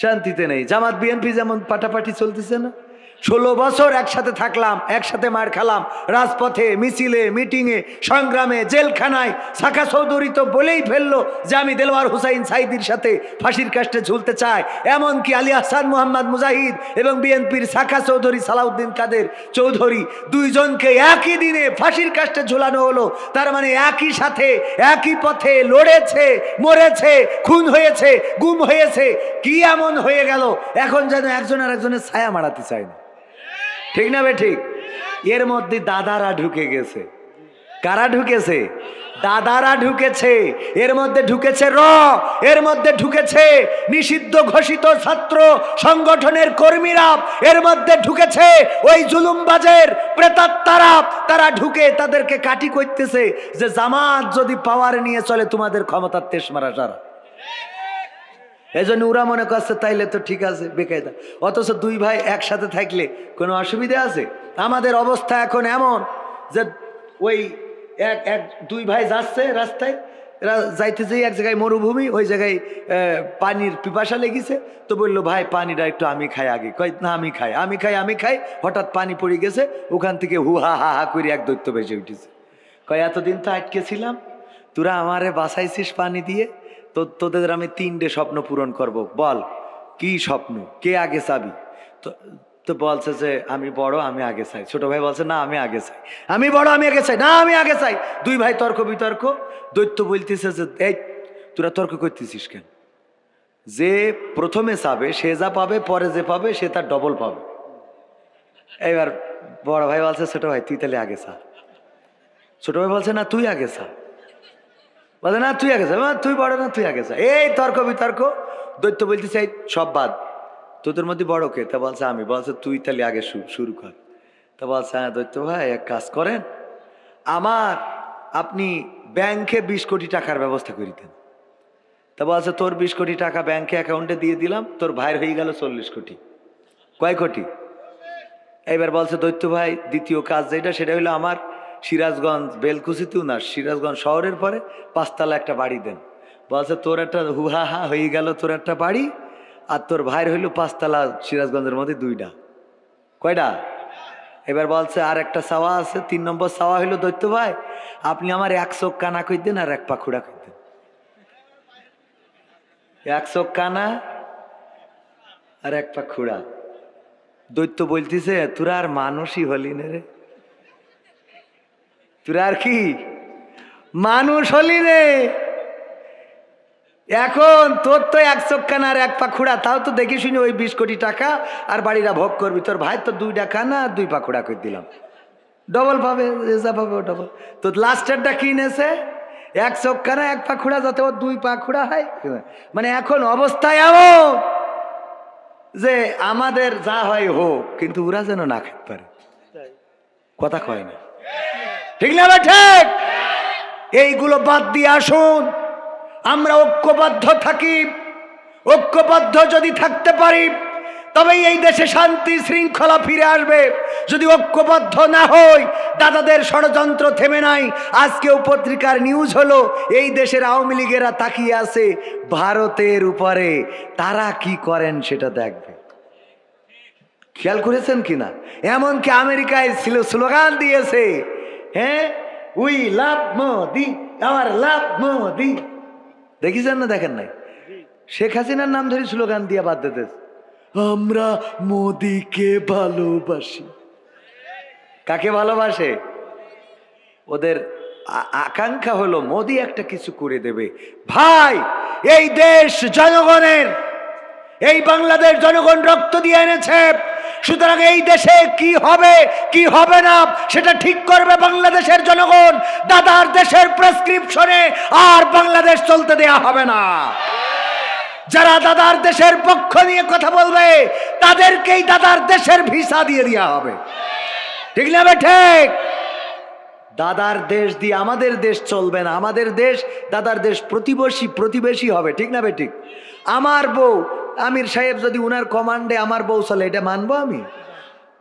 শান্তিতে নেই। জামাত বিএনপি যেমন পাটাপাটি চলতেছে না ষোলো বছর একসাথে থাকলাম, একসাথে মার খেলাম, রাজপথে, মিছিলে, মিটিংয়ে, সংগ্রামে, জেলখানায়। শাখা চৌধুরী তো বলেই ফেলল যে আমি দেলওয়ার হুসাইন সাইদির সাথে ফাঁসির কাস্টে ঝুলতে চাই। এমনকি আলী হাসান মোহাম্মদ মুজাহিদ এবং বিএনপির শাখা চৌধুরী সালাউদ্দিন কাদের চৌধুরী দুইজনকে একই দিনে ফাঁসির কাস্টে ঝুলানো হলো। তার মানে একই সাথে, একই পথে লড়েছে, মরেছে, খুন হয়েছে, গুম হয়েছে, কি এমন হয়ে গেল? এখন যেন একজন আর একজনের ছায়া মারাতে চায় না। ঠিক না বে ঠিক? এর মধ্যে দাদারা ঢুকে গেছে। কারা ঢুকেছে? দাদারা ঢুকেছে। এর মধ্যে ঢুকেছে র, এর মধ্যে ঢুকেছে নিষিদ্ধ ঘোষিত ছাত্র সংগঠনের কর্মীরা। এর মধ্যে ঢুকেছে ওই জুলুমবাজের প্রেতাত্মারা। তারা ঢুকে তাদেরকে কাটি করতেছে যে, জামাত যদি পাওয়ার নিয়ে চলে, তোমাদের ক্ষমতার তেস সারা এই জন্য ওরা মনে করছে, তাইলে তো ঠিক আছে, বেকায়দা। অথচ দুই ভাই একসাথে থাকলে কোনো অসুবিধা আছে? আমাদের অবস্থা এখন এমন যে ওই এক এক, দুই ভাই যাচ্ছে রাস্তায় যাইতে যেই এক জায়গায় মরুভূমি, ওই জায়গায় পানির পিপাসা লেগেছে। তো বলল, ভাই, পানিটা একটু আমি খাই আগে। কয়, না, আমি খাই আমি খাই আমি খাই। হঠাৎ পানি পড়ে গেছে, ওখান থেকে হু, হা হা হা করে এক দৈত্য বেসে উঠেছে। কয়, এতদিন তো আটকে ছিলাম। তোরা আমারে বাসাইছিস পানি দিয়ে? তো তোদের আমি তিনটে স্বপ্ন পূরণ করব। বল, কি স্বপ্ন? কে আগে চাবি? তো তো বলছে যে, আমি বড়, আমি আগে চাই। ছোট ভাই বলছে, না, আমি আগে চাই। আমি বড়, আমি আগে চাই। না, আমি আগে চাই। দুই ভাই তর্ক বিতর্ক। দৈত্য বলতেছে যে, এই, তোরা তর্ক করতেছিস কেন? যে প্রথমে চাবে, সে যা পাবে, পরে যে পাবে, সে তার ডবল পাবে। এবার বড় ভাই বলছে, ছোট ভাই, তুই তাহলে আগে চা। ছোট ভাই বলছে, না, তুই আগে চা। বলে, না তুই আগে তুই বড় না তুই আগে এই, তর্ক, বিতর্ক। দৈত্য বলতে চাই সব বাদ। তোদের মধ্যে বড় কে? তা বলছে, আমি। বলছে, তুই তাহলে আগে শুরু কর। তা বলছে হ্যাঁ দৈত্য ভাই, এক কাজ করেন। আমার, আপনি ব্যাংকে বিশ কোটি টাকার ব্যবস্থা করে দেন তা বলছে, তোর বিশ কোটি টাকা ব্যাংকে অ্যাকাউন্টে দিয়ে দিলাম, তোর ভাইয়ের হয়ে গেল চল্লিশ কোটি। কয় কোটি? এবার বলছে, দৈত্য ভাই, দ্বিতীয় কাজ যেটা, সেটা হলো আমার সিরাজগঞ্জ, বেলকুচিতেও না, সিরাজগঞ্জ শহরের পরে পাঁচতলা একটা বাড়ি দেন। বলছে, তোর একটা হুহা হা হয়ে গেল, তোর একটা বাড়ি, আর তোর ভাইয়ের হইল পাঁচতলা সিরাজগঞ্জের মধ্যে দুইটা। কয়টা? এবার বলছে, আর একটা সাওয়া আছে, তিন নম্বর সাওয়া হইল দৈত্য ভাই, আপনি আমার এক চোখ কানা কই দেন আর এক পাখুড়া কই দেন। এক চোখ কানা আর এক পাখুড়া দৈত্য বলতেছে, তোরা আর মানুষই হলি না রে। তোরা আর কি? মানুষ হলি রে। এখন তোর তো এক চোখানা আর এক পাখুড়া তাও তো দেখি শুনি ওই বিশ কোটি টাকা আর বাড়িরা ভোগ করবি। তোর ভাই তো দুইটা খানা আর দুই পাখুড়া করে দিলাম। ডবল পাবে যা পাবে ও ডবল তো লাস্টেরটা কিনেছে এক চোখানা এক পাখুড়া যাতে ওর দুই পাখুড়া হয়। মানে এখন অবস্থায় এমন যে আমাদের যা হয় হোক কিন্তু ওরা যেন না খেতে পারে। কথা কয় না। ঠিক না ঠিক? এইগুলো বাদ দিয়ে আসুন। আমরা ঐক্যবদ্ধ থাকি। ঐক্যবদ্ধ যদি থাকতে পারি তবে এই দেশে শান্তি শৃঙ্খলা ফিরে আসবে। যদি ঐক্যবদ্ধ না হই, দাদাদের ষড়যন্ত্র থেমে নাই। আজকেও পত্রিকার নিউজ হলো, এই দেশের আওয়ামী লীগেরা তাকিয়ে আছে ভারতের উপরে। তারা কি করেন সেটা দেখবে। খেয়াল করেছেন কিনা? এমনকি আমেরিকায় ছিল স্লোগান দিয়েছে হ্যাঁ উই লাভ মোদি আমার লাভ মোদি। দেখেছেন না দেখেন নাই? শেখ হাসিনার নাম ধরে স্লোগান দিয়ে বাদ দিতে আমরা মোদিকে ভালোবাসি। কাকে ভালোবাসে? ওদের আকাঙ্ক্ষা হলো মোদি একটা কিছু করে দেবে। ভাই এই দেশ জনগণের এই বাংলাদেশ জনগণ রক্ত দিয়ে এনেছে। সুতরাং এই দেশে কি হবে কি হবে না, সেটা ঠিক করবে বাংলাদেশের জনগণ। দাদার দেশের প্রেসক্রিপশনে আর বাংলাদেশ চলতে দেয়া হবে না। যারা দাদার দেশের পক্ষ নিয়ে কথা বলবে, তাদেরকেই দাদার দেশের ভিসা দিয়ে দেওয়া হবে। ঠিক না ঠিক? দাদার দেশ দিয়ে আমাদের দেশ চলবে না। আমাদের দেশ, দাদার দেশ প্রতিবেশী প্রতিবেশী হবে। ঠিক না বেঠিক আমার বউ আমির সাহেব যদি উনার কমান্ডে আমার বউ চলে, এটা মানবো আমি?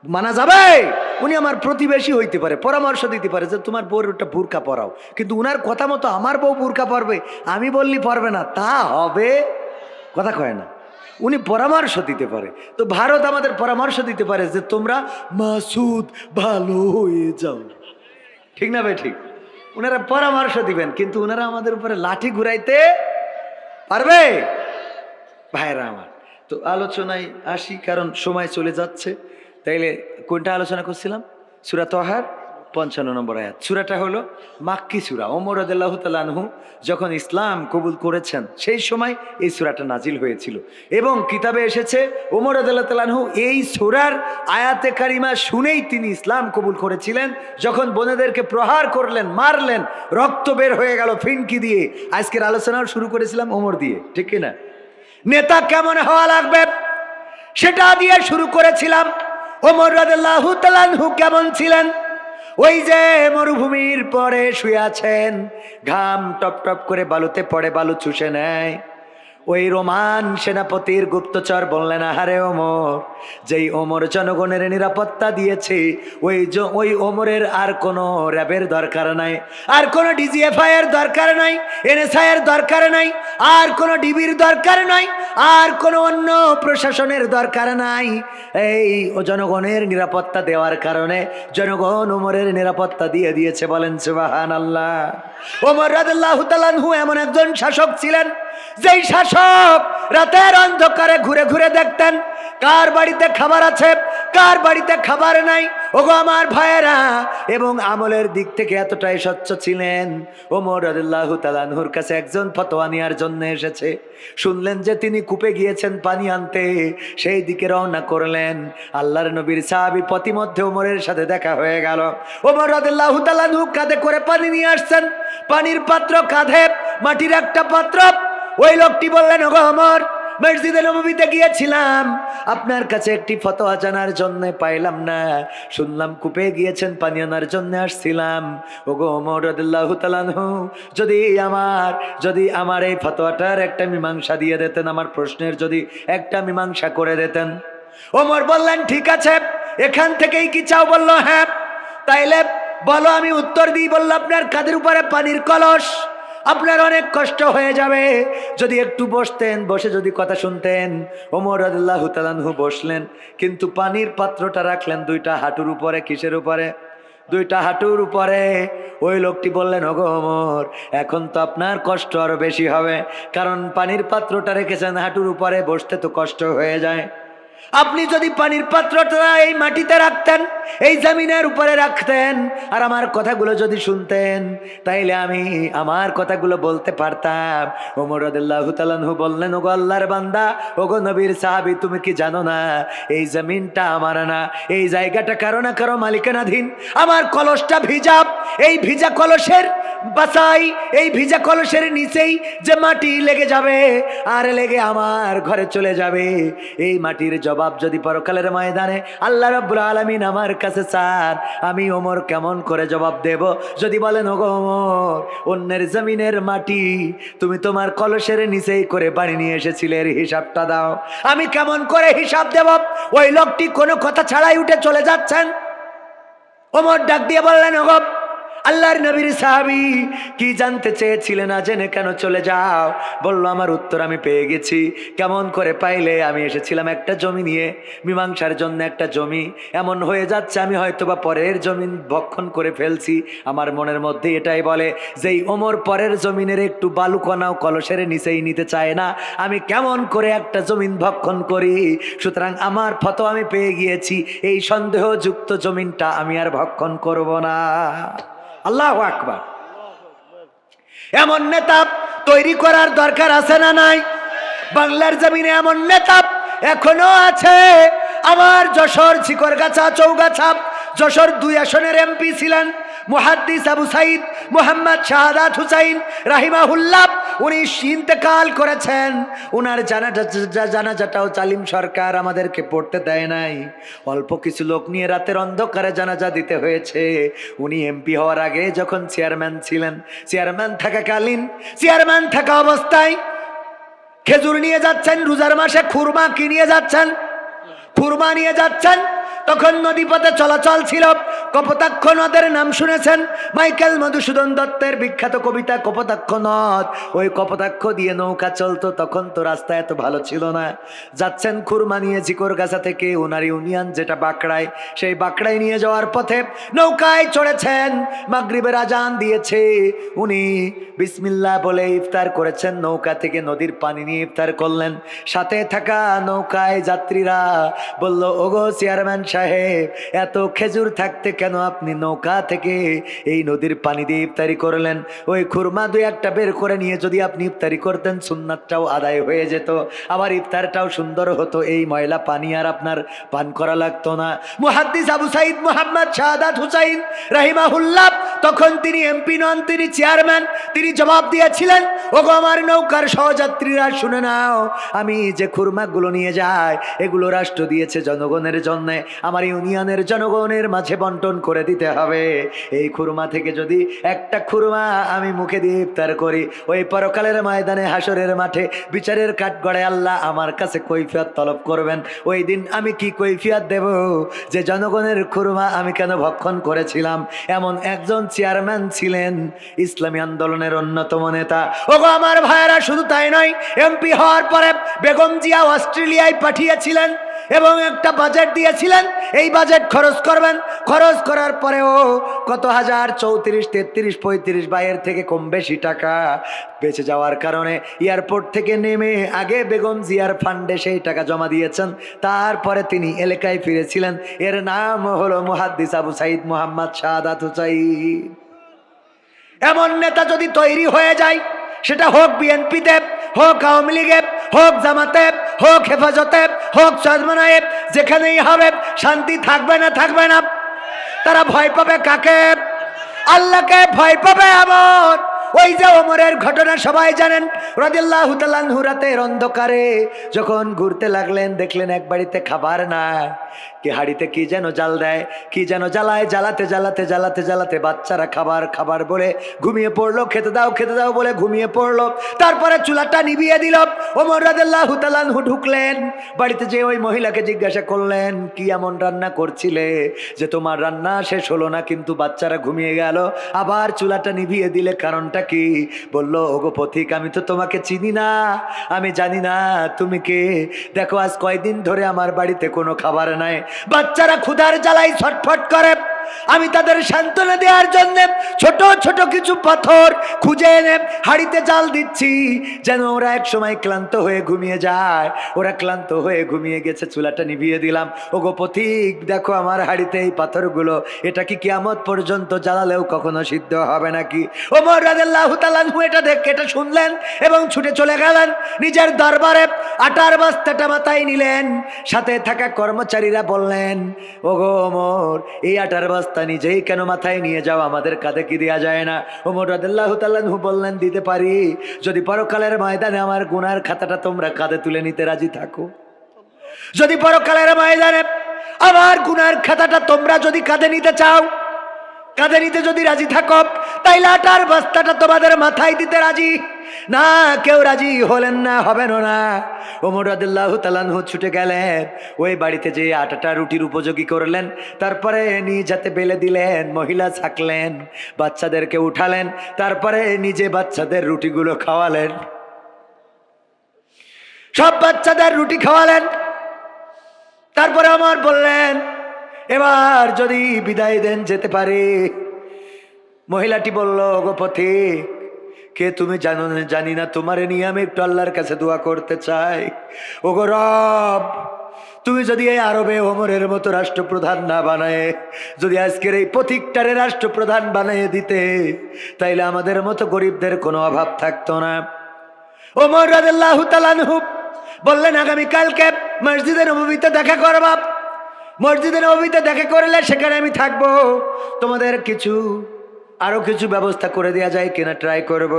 মানা যাবে? উনি আমার প্রতিবেশী হইতে পারে, পরামর্শ দিতে পারে যে তোমার বউর একটা বুরকা পরাও। কিন্তু উনার কথা মতো আমার বউ বুরকা পরবে, আমি বললি পারবে না, তা হবে? কথা কয় না। উনি পরামর্শ দিতে পারে। তো ভারত আমাদের পরামর্শ দিতে পারে যে তোমরা মাসুদ ভালো হয়ে যাও। ঠিক না ভাই, ঠিক? ওনারা পরামর্শ দিবেন, কিন্তু ওনারা আমাদের উপরে লাঠি ঘুরাইতে পারবে? ভাইরা আমার। তো আলোচনায় আসি, কারণ সময় চলে যাচ্ছে। তাইলে কোনটা আলোচনা করছিলাম? সুরা তহার, পঞ্চান্ন নম্বর আয়াত। সুরাটা হলো মাক্কি সুরা। ওমর আদাল্লাহ তালানহু যখন ইসলাম কবুল করেছেন, সেই সময় এই সুরাটা নাজিল হয়েছিল। এবং কিতাবে এসেছে, ওমর আদাল্লাহ তালানহু এই সুরার আয়াতে কারিমা শুনেই তিনি ইসলাম কবুল করেছিলেন। যখন বোনেদেরকে প্রহার করলেন, মারলেন, রক্ত বের হয়ে গেল ফিনকি দিয়ে। আজকের আলোচনাও শুরু করেছিলাম ওমর দিয়ে, ঠিক কিনা? নেতা কেমন হওয়া লাগবে? সেটা দিয়ে শুরু করেছিলাম। ওমর তাআলাহু কেমন ছিলেন? ওই যে মরুভূমির পরে শুয়ে আছেন। ঘাম টপ টপ করে বালুতে পড়ে, বালু চুষে নেয়। ওই রোমান সেনাপতির গুপ্তচর বললেন, আহারে ওমর, যেই ওমর জনগণের নিরাপত্তা দিয়েছে, ওই ওই ওমরের আর কোনো র্যাবের দরকার নাই, আর কোনো ডিজিএফআই এর দরকার নাই এনএসআই এর দরকার নাই, আর কোনো ডিবির দরকার নাই আর কোনো অন্য প্রশাসনের দরকার নাই। এই ও জনগণের নিরাপত্তা দেওয়ার কারণে জনগণ ওমরের নিরাপত্তা দিয়ে দিয়েছে বলেন সুবাহান আল্লাহ ওমর রাদিয়াল্লাহু তাআলাহু এমন একজন শাসক ছিলেন, যেই শাসক রাতের অন্ধকারে ঘুরে ঘুরে দেখতেন কার বাড়িতে খাবার আছে? কার বাড়িতে খাবার নাই? ওগো আমার ভাইয়েরা, এবং আমলের দিক থেকে এতটাই স্বচ্ছ ছিলেন। ওমর রাদিয়াল্লাহু তাআলাহুর কাছে একজন ফতোয়া নেওয়ার জন্য এসেছে। শুনলেন যে তিনি কূপে গিয়েছেন পানি আনতে। সেই দিকে রওনা করলেন। আল্লাহর নবীর সাহাবী পথিমধ্যে ওমরের সাথে দেখা হয়ে গেল। ওমর রাদিয়াল্লাহু তাআলাহু কাঁধে করে পানি নিয়ে আসছেন। পানির পাত্র কাঁধে, মাটির একটা পাত্র। ওই লোকটি বললেন, ওগো অমর মসজিদে নবীতে গিয়েছিলাম। আপনার কাছে একটি ফতোয়া জানার জন্য পাইলাম না। শুনলাম কূপে গিয়েছেন, পানি আনার জন্য আসছিলাম। ওগো ওমর রাদিয়াল্লাহু তাআলাহু যদি আমার যদি আমার এই ফতোয়াটার একটা মীমাংসা দিয়ে দিতেন, আমার প্রশ্নের যদি একটা মীমাংসা করে দিতেন। ওমর বললেন, ঠিক আছে, এখান থেকেই কি চাও? বলল হ্যাঁ। তাইলে বলো, আমি উত্তর দিই, বলল, আপনার কাদের উপরে পানির কলস। আপনার অনেক কষ্ট হয়ে যাবে। যদি একটু বসতেন, বসে যদি কথা শুনতেন। ওমর আদুল্লাহ তালানহু বসলেন, কিন্তু পানির পাত্রটা রাখলেন দুইটা হাঁটুর উপরে, কিসের উপরে? দুইটা হাঁটুর উপরে। ওই লোকটি বললেন, ওগো ওমর, এখন তো আপনার কষ্ট আরও বেশি হবে। কারণ পানির পাত্রটা রেখেছেন হাঁটুর উপরে, বসতে তো কষ্ট হয়ে যায়। আপনি যদি পানির পাত্রটা এই মাটিতে রাখতেন, এই জমিনের উপরে রাখতেন, আর আমার কথাগুলো যদি শুনতেন, তাইলে আমি আমার কথাগুলো বলতে পারতাম। ওমর রাদিয়াল্লাহু তাআলাহু বললেন, ওগো আল্লাহর বান্দা, ওগো নবীর সাহাবী, তুমি কি জানো না? এই জমিনটা আমার না, এই জায়গাটা কারও না কারও মালিকানাধীন। আমার কলসটা ভিজা, এই ভিজা কলসের বাসাই এই ভিজা কলসের নিচেই যে মাটি লেগে যাবে, আর লেগে আমার ঘরে চলে যাবে। এই মাটির জবাব যদি পরকালের ময়দানে, আল্লাহ রব্বুল আলমিন আমার কাছে চান, আমি ওমর কেমন করে জবাব দেব? যদি বলেন, ওগো ওমর, অন্যের জমিনের মাটি তুমি তোমার কলসের নিচেই করে বাড়ি নিয়ে এসেছিলে, এর হিসাবটা দাও। আমি কেমন করে হিসাব দেব? ওই লোকটি কোনো কথা ছাড়াই উঠে চলে যাচ্ছেন। ওমর ডাক দিয়ে বললেন, ওগো আল্লাহর নবীর সাহাবি কি জানতে চেয়েছিলে না জেনে কেন চলে যাও? বলল, আমার উত্তর আমি পেয়ে গেছি। কেমন করে পাইলে আমি এসেছিলাম একটা জমি নিয়ে? মীমাংসার জন্য একটা জমি। এমন হয়ে যাচ্ছে, আমি হয়তো বা পরের জমিন ভক্ষণ করে ফেলছি। আমার মনের মধ্যে এটাই বলে, যেই ওমর পরের জমিনের একটু বালুকণাও কলসের নিচেই নিতে চায় না। আমি কেমন করে একটা জমিন ভক্ষণ করি? সুতরাং আমার ফটো আমি পেয়ে গিয়েছি। এই সন্দেহযুক্ত জমিনটা আমি আর ভক্ষণ করব না। আল্লাহ আকবার। এমন নেতা তৈরি করার দরকার আছে না নাই? বাংলার জমিনে এমন নেতা এখনও আছে। আমার যশোর ছিকরগাছা চৌগাছা, যশোর দুই আসনের এমপি ছিলেন মুহাদ্দিস আবু সাইদ মোহাম্মদ শাহাদাত হুসাইন রাহিমাহুল্লাহ। উনি ইন্তেকাল করেছেন। উনার জানাজা জানাজাটাও চালিম সরকার আমাদেরকে পড়তে দেয় নাই। অল্প কিছু লোক নিয়ে রাতের অন্ধকারে জানাজা দিতে হয়েছে। উনি এমপি হওয়ার আগে যখন চেয়ারম্যান ছিলেন, চেয়ারম্যান থাকাকালীন চেয়ারম্যান থাকা অবস্থায় খেজুর নিয়ে যাচ্ছেন, রোজার মাসে খুরমা কি নিয়ে যাচ্ছেন? খুরমা নিয়ে যাচ্ছেন। তখন নদীপথে চলাচল ছিল। কপোতাক্ষ নদের নাম শুনেছেন? মাইকেল মধুসূদন দত্তের বিখ্যাত কবিতা কপোতাক্ষ নদ ওই কপোতাক্ষ দিয়ে নৌকা চলতো, তখন তো রাস্তা এত ভালো ছিল না। যাচ্ছেন খুরমা নিয়ে জিকরগাছা থেকে ওনার ইউনিয়ন যেটা বাঁকড়ায়। সেই বাঁকড়ায় নিয়ে যাওয়ার পথে নৌকায় চড়েছেন, মাগরিবের আজান দিয়েছে। উনি বিসমিল্লা বলে ইফতার করেছেন, নৌকা থেকে নদীর পানি নিয়ে ইফতার করলেন। সাথে থাকা নৌকায় যাত্রীরা বলল, ওগো চেয়ারম্যান সাহেব, এত খেজুর থাকতে কেন আপনি নৌকা থেকে এই নদীর পানি দিয়ে ইফতারি করলেন? ওই খুরমা দুই একটা বের করে নিয়ে যদি আপনি ইফতারি করতেন, সুন্নাতটাও আদায় হয়ে যেত। আবার ইফতারটাও সুন্দর হতো, এই ময়লা পানি আর আপনার পান করা লাগতো না। মুহাদ্দিস আবু সাইদ মোহাম্মদ শাহাদাত হুসাইন রাহিমাহুল্লাহ, তখন তিনি এমপি নন, তিনি চেয়ারম্যান, তিনি জবাব দিয়েছিলেন, ওগো আমার নৌকার সহযাত্রীরা, শুনে নাও, আমি যে খুরমাগুলো নিয়ে যাই, এগুলো রাষ্ট্র দিয়েছে জনগণের জন্য। আমার ইউনিয়নের জনগণের মাঝে বন্টন করে দিতে হবে। এই খুরমা থেকে যদি একটা খুরমা আমি মুখে দিয়ে ইফতার করি, ওই পরকালের ময়দানে, হাসরের মাঠে, বিচারের কাঠগড়ে আল্লাহ আমার কাছে কৈফিয়ত তলব করবেন। ওই দিন আমি কি কৈফিয়াত দেব? যে জনগণের খুরমা আমি কেন ভক্ষণ করেছিলাম? এমন একজন চেয়ারম্যান ছিলেন ইসলামী আন্দোলনের অন্যতম নেতা। ওগো আমার ভাইয়েরা, শুধু তাই নয়, এমপি হওয়ার পরে বেগম জিয়া অস্ট্রেলিয়ায় পাঠিয়েছিলেন। এবং একটা বাজেট দিয়েছিলেন, এই বাজেট খরচ করবেন। খরচ করার পরেও কত হাজার চৌত্রিশ, তেত্রিশ, পঁয়ত্রিশ বাইয়ের থেকে কম বেশি টাকা বেঁচে যাওয়ার কারণে এয়ারপোর্ট থেকে নেমে আগে বেগম জিয়ার ফান্ডে সেই টাকা জমা দিয়েছেন। তারপরে তিনি এলাকায় ফিরেছিলেন। এর নাম হলো মুহাদ্দিস আবু সাইদ মোহাম্মদ হুসাইন। এমন নেতা যদি তৈরি হয়ে যায়, সেটা হোক বিএনপিতে হোক আওয়ামী লীগে হোক জামাতে হোক হেফাজতে হোক চরমনায়ে যেখানেই হবে, শান্তি থাকবে না থাকবে না। তারা ভয় পাবে কাকে? আল্লাহকে ভয় পাবে আমার ওই যে ওমরের ঘটনা সবাই জানেন। রদিল্লাহ রাতের অন্ধকারে যখন ঘুরতে লাগলেন, দেখলেন এক বাড়িতে খাবার নাই। কি হাড়িতে কি যেন জাল দেয়, কি যেন জ্বালায়, জ্বালাতে জ্বালাতে জ্বালাতে জ্বালাতে বাচ্চারা খাবার খাবার বলে ঘুমিয়ে পড়ল, খেতে দাও খেতে দাও বলে ঘুমিয়ে পড়ল। তারপরে চুলাটা নিভিয়ে দিল। ওমর তাআলাহু ঢুকলেন। বাড়িতে যে ওই মহিলাকে জিজ্ঞাসা করলেন, কি এমন রান্না করছিলে যে তোমার রান্না শেষ হলো না, কিন্তু বাচ্চারা ঘুমিয়ে গেল? আবার চুলাটা নিভিয়ে দিলে কারণটা কি? বলল, ওগো পথিক, আমি তো তোমাকে চিনি না। আমি জানি না তুমি কে। দেখো, আজ কয়দিন ধরে আমার বাড়িতে কোনো খাবার নাই। বাচ্চারা ক্ষুধার জ্বালায় ছটফট করে। আমি তাদের সান্ত্বনা দেওয়ার জন্য ছোট ছোট কিছু পাথর খুঁজে এনে হাড়িতে জাল দিচ্ছি, যেন ওরা এক সময় ক্লান্ত হয়ে ঘুমিয়ে যায়। ওরা ক্লান্ত হয়ে ঘুমিয়ে গেছে, চুলাটা নিভিয়ে দিলাম। ওগো পথিক, দেখো আমার হাড়িতে এই পাথরগুলো। এটা কি কিয়ামত পর্যন্ত জ্বালালেও কখনো সিদ্ধ হবে নাকি? ওমর রাদিয়াল্লাহু তাআলাহু এটা দেখে, এটা শুনলেন এবং ছুটে চলে গেলেন। নিজের দরবারে আটার বস্তাটা মাথায় নিলেন। সাথে থাকা কর্মচারীরা বললেন, ওগো ওমর, এই আটার বস্তা নিজেই কেন মাথায় নিয়ে যাও? আমাদের কাঁধে কি দেওয়া যায় না? ওমর রাদিয়াল্লাহু তাল্লাহু বললেন, দিতে পারি। যদি পরকালের ময়দানে আমার গুনার খাতাটা তোমরা কাঁধে তুলে নিতে রাজি থাকো। যদি পরকালের ময়দানে আমার গুনার খাতাটা তোমরা যদি কাঁধে নিতে চাও কাঁধে নিতে যদি রাজি থাকো, তাইলে আটার বস্তাটা তোমাদের মাথায় দিতে রাজি। না, কেউ রাজি হলেন না হবেন না। ওমর আদুল্লাহ তালানহু ছুটে গেলেন, ওই বাড়িতে যে আটাটা রুটির উপযোগী করলেন, তারপরে নিজ হাতে বেলে দিলেন, মহিলা থাকলেন বাচ্চাদেরকে উঠালেন, তারপরে নিজে বাচ্চাদের রুটিগুলো খাওয়ালেন। সব বাচ্চাদের রুটি খাওয়ালেন। তারপরে আমার বললেন এবার যদি বিদায় দেন যেতে পারে। মহিলাটি বলল গোপথে কে তুমি জানো জানি না, তোমারে নিয়ে আমি একটু আল্লাহর কাছে দোয়া করতে চাই। ওগো রব, তুমি যদি এই আরবে ওমরের মতো রাষ্ট্রপ্রধান না বানায়, যদি আজকের এই পথিকটারে রাষ্ট্রপ্রধান বানিয়ে দিতে, তাইলে আমাদের মতো গরিবদের কোনো অভাব থাকতো না। ওমর রাদিয়াল্লাহু তাআলাহু বললেন আগামী কালকে মসজিদে নববীতে দেখা করবা মসজিদে নববীতে দেখা করলে সেখানে আমি থাকব। তোমাদের কিছু, আরও কিছু ব্যবস্থা করে দেওয়া যায় কিনা ট্রাই করব।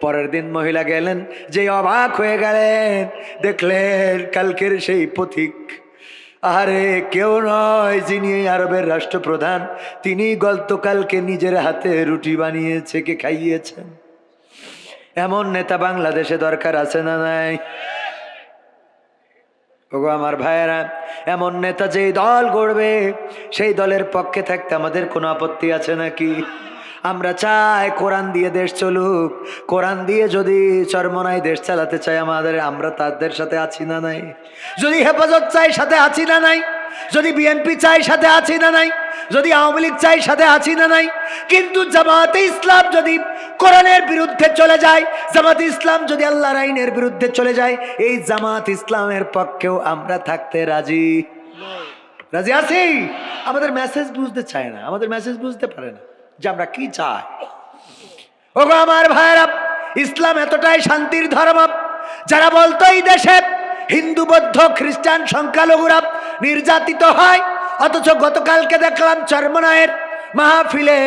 পরের দিন মহিলা গেলেন, যে অবাক হয়ে গেলেন। দেখলেন কালকের সেই পথিক আরে কেউ নয় যিনি আরবের রাষ্ট্রপ্রধান। তিনি গতকালকে নিজের হাতে রুটি বানিয়েছে, কে খাইয়েছেন। এমন নেতা বাংলাদেশে দরকার আছে না নাই? ওগো আমার ভাইয়েরা, এমন নেতা যেই দল গড়বে, সেই দলের পক্ষে থাকতে আমাদের কোনো আপত্তি আছে নাকি? আমরা চাই কোরআন দিয়ে দেশ চলুক, কোরআন দিয়ে যদি চরমনায় দেশ চালাতে চাই আমাদের, আমরা তাদের সাথে আছি না নাই? যদি হেফাজত চাই সাথে আছি না নাই? যদি বিএনপি চাই সাথে আছি না নাই? যদি আওয়ামী লীগ চাই সাথে আছি না নাই? কিন্তু জামাতে ইসলাম যদি কোরআনের বিরুদ্ধে চলে যায়, জামাত ইসলাম যদি আল্লাহর আইনের বিরুদ্ধে চলে যায়, এই জামাত ইসলামের পক্ষেও আমরা থাকতে রাজি। রাজি আছি? আমাদের মেসেজ বুঝতে চায় না, আমাদের মেসেজ বুঝতে পারে না যে আমরা কি চাই। ওগো আমার ভাইরা ইসলাম এতটাই শান্তির ধর্ম, যারা বলতো এই দেশে হিন্দু, বৌদ্ধ, খ্রিস্টান, সংখ্যালঘুরা নির্যাতিত হয়, অথচ গতকালকে দেখলাম চর্মনায়ের মাহফিলে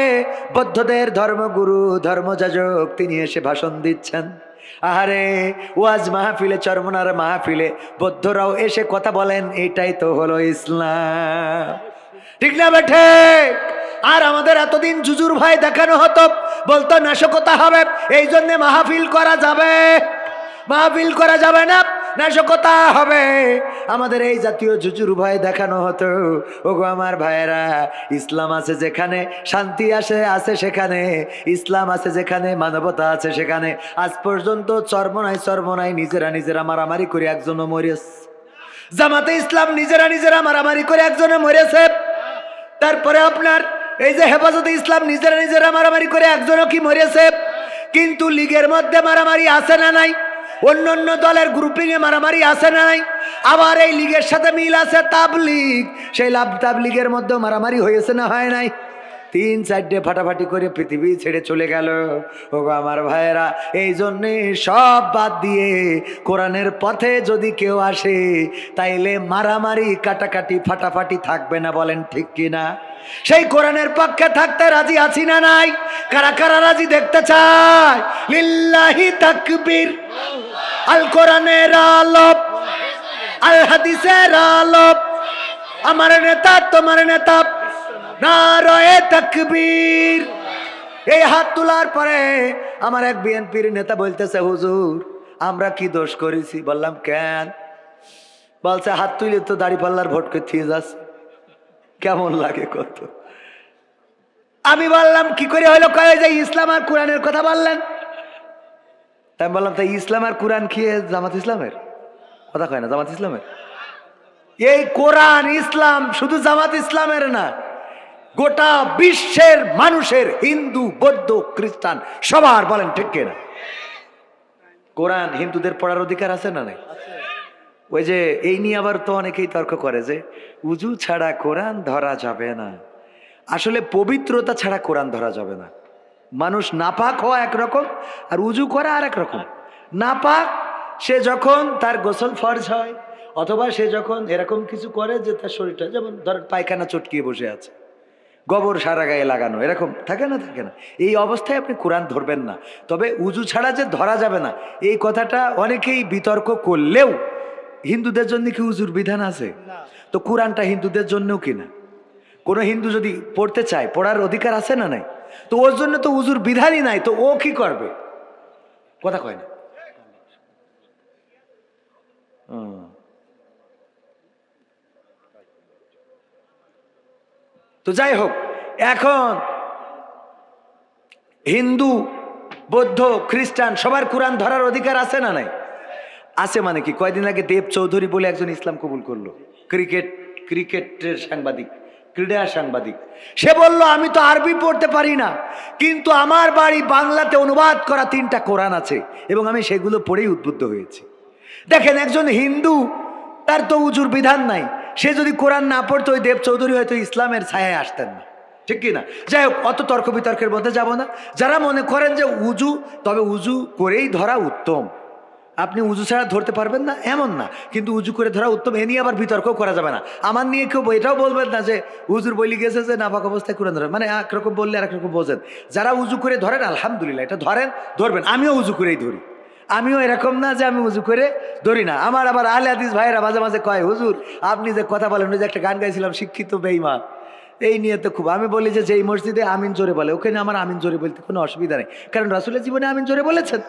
বৌদ্ধদের ধর্মগুরু, ধর্মযাজক তিনি এসে ভাষণ দিচ্ছেন। আহারে, ওয়াজ মাহফিলে, চর্মনার মাহফিলে বৌদ্ধরাও এসে কথা বলেন, এটাই তো হলো ইসলাম। ঠিক না বেঠে আর আমাদের এতদিন জুজুর ভাই দেখানো হতো, বলতো নাশকতা হবে এই জন্যে মাহফিল করা যাবে। মাহফিল করা যাবে না নাশকতা হবে। আমাদের এই জাতীয় জুজুর ভাই দেখানো হতো। ওগো আমার ভাইয়েরা, ইসলাম আছে যেখানে, শান্তি আসে, আছে সেখানে। ইসলাম আছে যেখানে, মানবতা আছে সেখানে। আজ পর্যন্ত চর্মনাই চর্মনাই নিজেরা নিজেরা মারামারি করে একজনও মরেছে। জামাতে ইসলাম নিজেরা নিজেরা মারামারি করে একজনে মরেছে। তারপরে আপনার এই যে হেফাজতে ইসলাম নিজেরা নিজেরা মারামারি করে একজনও কি মরেছে? কিন্তু লীগের মধ্যে মারামারি আছে না নাই? অন্য অন্য দলের গ্রুপিং এ মারামারি আছে নাই? আবার এই লীগের সাথে মিল আছে তাবলিগ। সেই লাভ তাবলিগের মধ্যে মারামারি হয়েছে না হয় নাই? তিন চারটে ফাটাফাটি করে পৃথিবী ছেড়ে চলে গেল। ওগো আমার ভাইয়েরা, এই জন্যে সব বাদ দিয়ে কোরআনের পথে যদি কেউ আসে, তাইলে মারামারি কাটাকাটি ফাটাফাটি থাকবে না বলেন ঠিক কিনা সেই কোরআনের পক্ষে থাকতে রাজি আছি না নাই? কারা কারা রাজি দেখতে চায়? লিল্লাহি তাকবীর। আল কোরআনের আলোপ, আল হাদিসের আলোপ। আমার নেতা, তোমার নেতা, নারয়ে তকবীর। এই হাত তোলার পরে আমার এক বিএনপির নেতা বলতেছে, হুজুর, আমরা কি দোষ করেছি? বললাম, কেন? বলছে, হাত তুলে তো দাড়ি পাল্লার ভোট করতে যাচ্ছে কেমন লাগে কত? আমি বললাম, কি করে হলো? কয়ে যে ইসলাম আর কোরআনের কথা বললেন। তাই বললাম তাই ইসলাম আর কোরআন এ জামাত ইসলামের? কথা কয় না, জামাত ইসলামের। এই কোরআন ইসলাম শুধু জামাত ইসলামের না, গোটা বিশ্বের মানুষের হিন্দু, বৌদ্ধ, খ্রিস্টান, সবার বলেন ঠিক কিনা? কোরআন হিন্দুদের পড়ার অধিকার আছে না নাই? ওই যে এই নিয়ে আবার তো অনেকেই তর্ক করে যে, উজু ছাড়া কোরআন ধরা যাবে না। আসলে পবিত্রতা ছাড়া কোরআন ধরা যাবে না। মানুষ নাপাক হওয়া একরকম আর উজু করা আর এক রকম। নাপাক, সে যখন তার গোসল ফর্জ হয়, অথবা সে যখন এরকম কিছু করে যে তার শরীরটা যেমন ধর পায়খানা চটকিয়ে বসে আছে, গোবর সারা গায়ে লাগানো, এরকম, থাকে না থাকে না? এই অবস্থায় আপনি কোরআন ধরবেন না। তবে উজু ছাড়া যে ধরা যাবে না, এই কথাটা অনেকেই বিতর্ক করলেও হিন্দুদের জন্য কি উজুর বিধান আছে? তো কোরআনটা হিন্দুদের জন্যও কিনা কোনো হিন্দু যদি পড়তে চায়, পড়ার অধিকার আছে না নাই? তো ওর জন্য তো উজুর বিধানই নাই, তো ও কি করবে? কথা কয় না। তো যাই হোক, এখন হিন্দু, বৌদ্ধ, খ্রিস্টান, সবার কোরআন ধরার অধিকার আছে না নাই? আছে মানে কি? কয়দিন আগে দেব চৌধুরী বলে একজন ইসলাম কবুল করল, ক্রিকেট, ক্রিকেটের সাংবাদিক। ক্রীড়া সাংবাদিক। সে বলল, আমি তো আরবি পড়তে পারি না, কিন্তু আমার বাড়ি বাংলাতে অনুবাদ করা তিনটা কোরআন আছে এবং আমি সেগুলো পড়েই উদ্বুদ্ধ হয়েছি। দেখেন, একজন হিন্দু, তার তো উজুর বিধান নাই। সে যদি কোরআন না পড়তো, ওই দেব চৌধুরী হয়তো ইসলামের ছায়ায় আসতেন না। ঠিক কি না? যাই হোক, অত তর্ক বিতর্কের মধ্যে যাব না। যারা মনে করেন যে উজু, তবে উজু করেই ধরা উত্তম। আপনি উজু ছাড়া ধরতে পারবেন না, এমন না। কিন্তু উজু করে ধরা উত্তম, এ নিয়ে আবার বিতর্ক করা যাবে না। আমার নিয়ে কেউ এটাও বলবেন না যে, উজুর বলি গেছে যে, নাপাক অবস্থায় কোরআন ধরেন। মানে একরকম বললে আর একরকম বোঝেন। যারা উজু করে ধরেন, আলহামদুলিল্লাহ, এটা ধরেন, ধরবেন। আমিও উজু করেই ধরি। আমিও এরকম না যে, আমি উজু করে ধরি না। আমার আবার আলে হাদিস ভাইয়েরা মাঝে মাঝে কয়, হুজুর, আপনি যে কথা বলেন, ওই যে একটা গান গাইছিলাম, শিক্ষিত বেইমান এই নিয়ে তো খুব আমি বলি যে, যেই মসজিদে আমিন জোরে বলে, ওখানে আমার আমিন জোরে বলতে কোনো অসুবিধা নেই। কারণ রাসুলের জীবনে আমিন জোরে বলেছেন।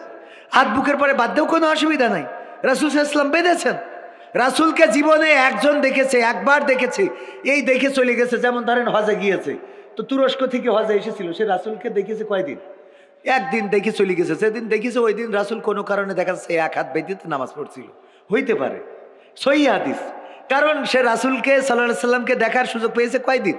হাত বুকের পরে বাদ দিয়েও কোনো অসুবিধা নাই। রাসুল ইসলাম বেঁধেছেন। রাসুলকে জীবনে একজন দেখেছে, একবার দেখেছে। এই দেখে চলে গেছে, যেমন ধরেন হজে গিয়েছে। তো তুরস্ক থেকে হজে এসেছিল, সে রাসুলকে দেখেছে কয়দিন? একদিন দেখে চলে গেছে সেদিন দেখেছে ওই দিন রাসুল কোনো কারণে দেখা যাচ্ছে এক হাত বেঁধেতে নামাজ পড়ছিল। হইতে পারে। সহি হাদিস। কারণ সে রাসুলকে সাল্লাহ সাল্লামকে দেখার সুযোগ পেয়েছে কয়দিন?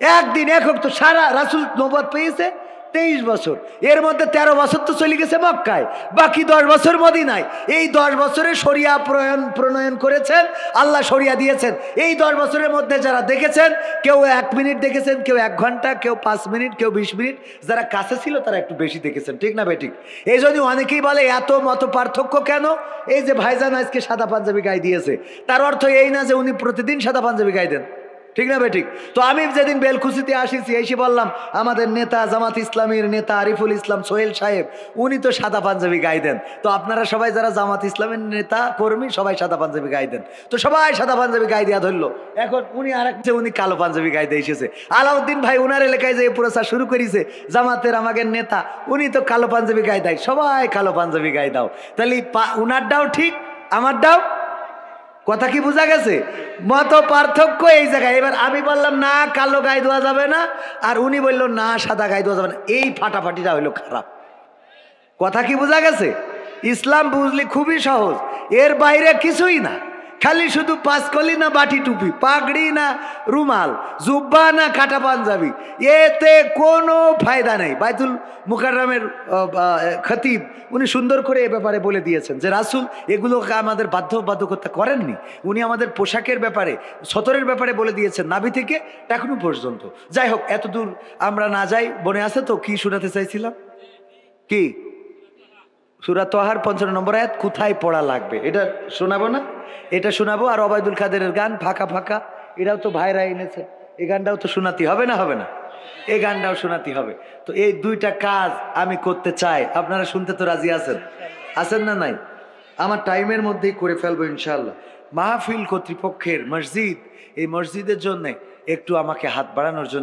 একদিন একক তো সারা রাসুল নবদ পেয়েছে তেইশ বছর। এর মধ্যে ১৩ বছর তো চলে গেছে মক্কায়, বাকি দশ বছর মদিনায়। এই দশ বছরে সরিয়া প্রয়ন প্রণয়ন করেছেন, আল্লাহ সরিয়া দিয়েছেন। এই দশ বছরের মধ্যে যারা দেখেছেন, কেউ এক মিনিট দেখেছেন, কেউ এক ঘণ্টা, কেউ পাঁচ মিনিট, কেউ বিশ মিনিট, যারা কাছে ছিল তারা একটু বেশি দেখেছেন, ঠিক না বেঠিক এই জন্য অনেকেই বলে, এত মত পার্থক্য কেন? এই যে ভাইজান আজকে সাদা পাঞ্জাবি গায়ে দিয়েছে। তার অর্থ এই না যে উনি প্রতিদিন সাদা পাঞ্জাবি গায়ে দেন। ঠিক না বেঠিক তো আমি যেদিন বেলকুচিতে আসিছি এসে বললাম, আমাদের নেতা জামাত ইসলামীর নেতা আরিফুল ইসলাম সোহেল সাহেব, উনি তো সাদা পাঞ্জাবি গায়ে দেন। তো আপনারা সবাই যারা জামাত ইসলামের নেতা, কর্মী, সবাই সাদা পাঞ্জাবি গায়ে দেন। তো সবাই সাদা পাঞ্জাবি গাই দেওয়া ধরলো। এখন উনি আর এক উনি কালো পাঞ্জাবি গায়ে দিয়ে এসেছে। আলাউদ্দিন ভাই উনার এলাকায় যে প্রচার শুরু করেছে, জামাতের আমাদের নেতা, উনি তো কালো পাঞ্জাবি গায়ে দেয়। সবাই কালো পাঞ্জাবি গায়ে দাও। তাহলে উনারটাও ঠিক, আমারটাও কথা কি বোঝা গেছে? মত পার্থক্য এই জায়গায়। এবার আমি বললাম, না, কালো গায়ে দেওয়া যাবে না। আর উনি বলল, না, সাদা গায়ে দেওয়া যাবে না। এই ফাটাফাটিটা হইল খারাপ। কথা কি বোঝা গেছে? ইসলাম বুঝলি খুবই সহজ। এর বাইরে কিছুই না। খালি শুধু পাঁচকলি না বাটি টুপি, পাগড়ি না রুমাল, জুব্বা না কাটা পাঞ্জাবি, এতে কোনো ফায়দা নেই। বাইতুল মুকাররমের খতিব, উনি সুন্দর করে এ ব্যাপারে বলে দিয়েছেন যে, রাসুল এগুলোকে আমাদের বাধ্য বাধ্যকতা করেননি। উনি আমাদের পোশাকের ব্যাপারে, সতরের ব্যাপারে বলে দিয়েছেন, নাভি থেকে এখনও পর্যন্ত। যাই হোক এত দূর আমরা না যাই বনে আছে তো কি শোনাতে চাইছিলাম? কি? সুরা তোহার পঞ্চান্ন নম্বর আয়াত, কোথায় পড়া লাগবে? এটা শোনাবো না? এটা শোনাবো আর অবায়দুল কাদেরের গান, ফাঁকা ফাঁকা। এটাও তো ভাইরা এনেছে। এই গানটাও তো শোনাতে হবে না হবে না। এই গানটাও শোনাতে হবে। তো এই দুইটা কাজ আমি করতে চাই। আপনারা শুনতে তো রাজি আছেন। আছেন না নাই? আমার টাইমের মধ্যেই করে ফেলব ইনশাল্লাহ মাহফিল কর্তৃপক্ষের মসজিদ, এই মসজিদের জন্য একটু আমাকে হাত বাড়ানোর জন্য